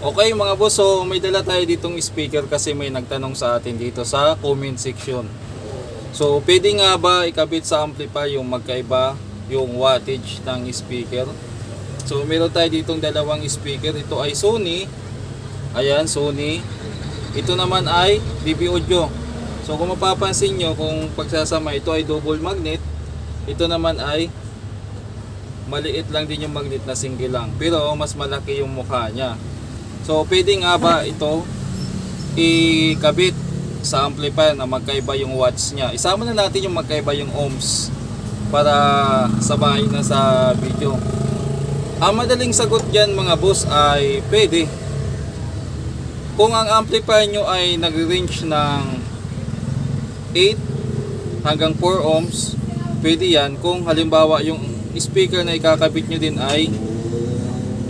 Okay mga boss, so may dala tayo ditong speaker kasi may nagtanong sa atin dito sa comment section. So pwede nga ba ikabit sa amplifier yung magkaiba yung wattage ng speaker? So meron tayo ditong dalawang speaker. Ito ay Sony. Ayan, Sony. Ito naman ay DB Audio. So kung mapapansin nyo, kung pagsasama, ito ay double magnet. Ito naman ay maliit lang din yung magnet na single lang. Pero mas malaki yung mukha niya. So pwede nga ba ito ikabit sa amplifier na magkaiba yung watts niya. Isama na natin yung magkaiba yung ohms para sabahin na sa video. Ang madaling sagot dyan mga boss ay pwede. Kung ang amplifier nyo ay nag-range ng 8 hanggang 4 ohms, pwede yan. Kung halimbawa yung speaker na ikakabit nyo din ay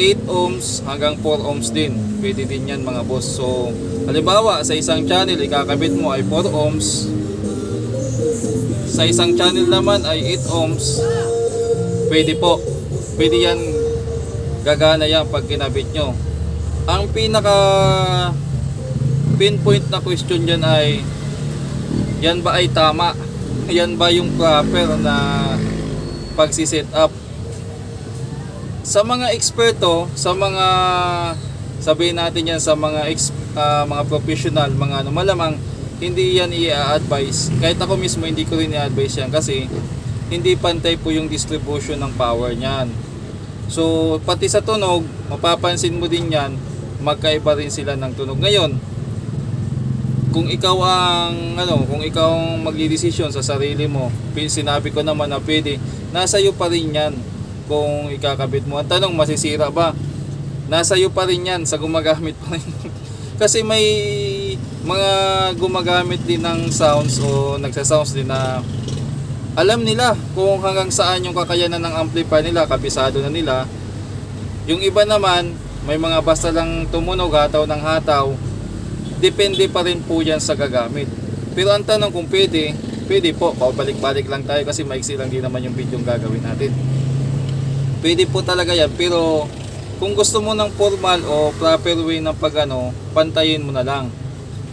8 ohms hanggang 4 ohms din. Pwede din yan mga boss. So, halimbawa sa isang channel ikakabit mo ay 4 ohms. Sa isang channel naman ay 8 ohms. Pwede po. Pwede yan gagana yan pag kinabit nyo. Ang pinaka pinpoint na question dyan ay yan ba ay tama? Yan ba yung proper na pagsiset up? Sa mga eksperto, sa mga sabihin natin yan sa mga ex, ah, mga professional, mga ano, malamang hindi yan i-advise. Kahit ako mismo hindi ko rin i-advise yan kasi hindi pantay po yung distribution ng power niyan. So, pati sa tunog, mapapansin mo din yan, magkaiba rin sila ng tunog. Ngayon, kung ikaw ang ano, kung ikaw ang magdidesisyon sa sarili mo, sinabi ko naman na pwede, nasa iyo pa rin 'yan kung ikakabit mo. Ang tanong masisira ba? Nasa iyo pa rin 'yan sa gumagamit pa rin. Kasi may mga gumagamit din ng sounds o nagsa-sounds din na alam nila kung hanggang saan yung kakayanan ng amplifier nila, kabisado na nila. Yung iba naman, may mga basta lang tumunog, hataw ng hataw, depende pa rin po yan sa gagamit. Pero ang tanong kung pwede, pwede po, pabalik-balik lang tayo kasi maiksi lang din naman yung video gagawin natin. Pwede po talaga yan, pero kung gusto mo ng formal o proper way ng pagano, pantayin mo na lang.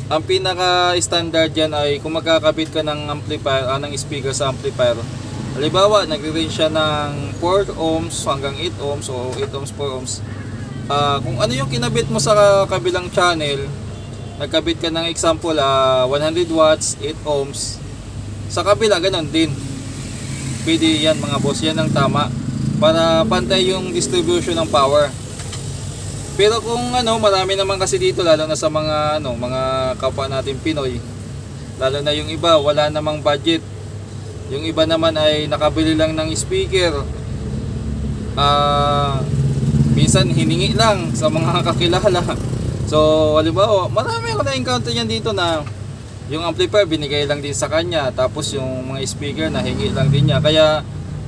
Ang pinaka standard yan ay kung magkakabit ka ng amplifier, ah, ng speaker sa amplifier. Halimbawa, nagre-range siya ng 4 ohms hanggang 8 ohms o 8 ohms 4 ohms. Ah, kung ano yung kinabit mo sa kabilang channel, nagkabit ka ng example ah 100 watts 8 ohms sa kabila ganun din pwede yan mga boss yan ang tama para pantay yung distribution ng power. Pero kung ano marami naman kasi dito lalo na sa mga ano mga kapwa natin Pinoy. Lalo na yung iba wala namang budget. Yung iba naman ay nakabili lang ng speaker. Ah minsan hiningi lang sa mga kakilala. So, halimbawa, marami ako na-encounter yan dito na yung amplifier binigay lang din sa kanya tapos yung mga speaker na hingi lang din niya. Kaya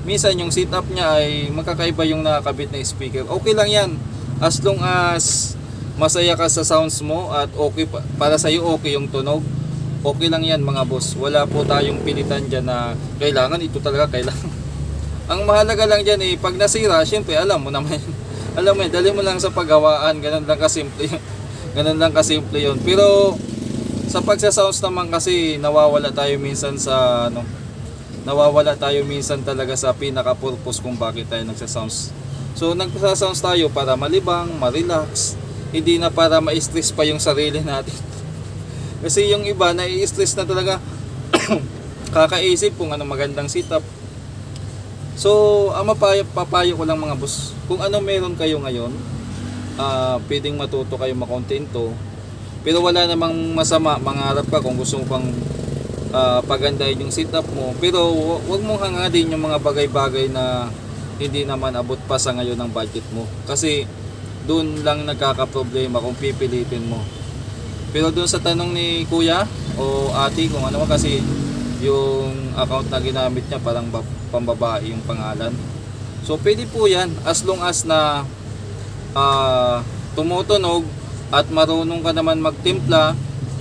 minsan yung setup niya ay magkakaiba yung nakakabit na speaker. Okay lang yan as long as masaya ka sa sounds mo at okay pa, para sa iyo okay yung tunog. Okay lang yan mga boss. Wala po tayong pilitan dyan na kailangan ito talaga kailangan. Ang mahalaga lang dyan eh pag nasira, syempre alam mo naman. alam mo yun, dali mo lang sa paggawaan, ganun lang kasimple. Ganun lang kasimple yun. Pero sa pagsa-sounds naman kasi nawawala tayo minsan sa ano nawawala tayo minsan talaga sa pinaka-purpose kung bakit tayo nagsa-sounds. So nagsa-sounds tayo para malibang, ma-relax, hindi na para ma-stress pa yung sarili natin. Kasi yung iba na-stress na talaga kakaisip kung ano magandang setup. So, ang mapayo, papayo ko lang mga boss, kung ano meron kayo ngayon, ah pwedeng matuto kayo makontento. Pero wala namang masama, mangarap ka kung gusto mo pang ah, pagandahin yung setup mo. Pero huwag mong hangadin yung mga bagay-bagay na hindi naman abot pa sa ngayon ng budget mo. Kasi doon lang nagkakaproblema kung pipilitin mo. Pero doon sa tanong ni kuya o ate kung ano man kasi yung account na ginamit niya parang ba- pambabae yung pangalan. So pwede po yan as long as na ah, tumutunog at marunong ka naman magtimpla,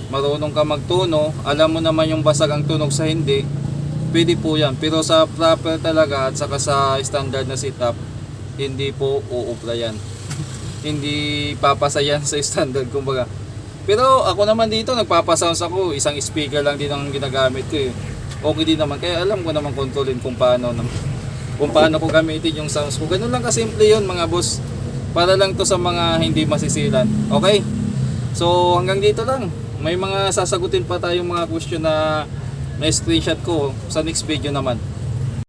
marunong ka magtuno, alam mo naman yung basag ang tunog sa hindi, pwede po yan. Pero sa proper talaga at saka sa standard na setup, hindi po uubra yan. hindi papasa yan sa standard kumbaga. Pero ako naman dito nagpapasounds ako, isang speaker lang din ang ginagamit ko eh. Okay din naman kaya alam ko naman kontrolin kung paano kung paano ko gamitin yung sounds ko. Ganun lang kasimple yun mga boss. Para lang to sa mga hindi masisilan. Okay? So hanggang dito lang. May mga sasagutin pa tayong mga question na may screenshot ko sa next video naman.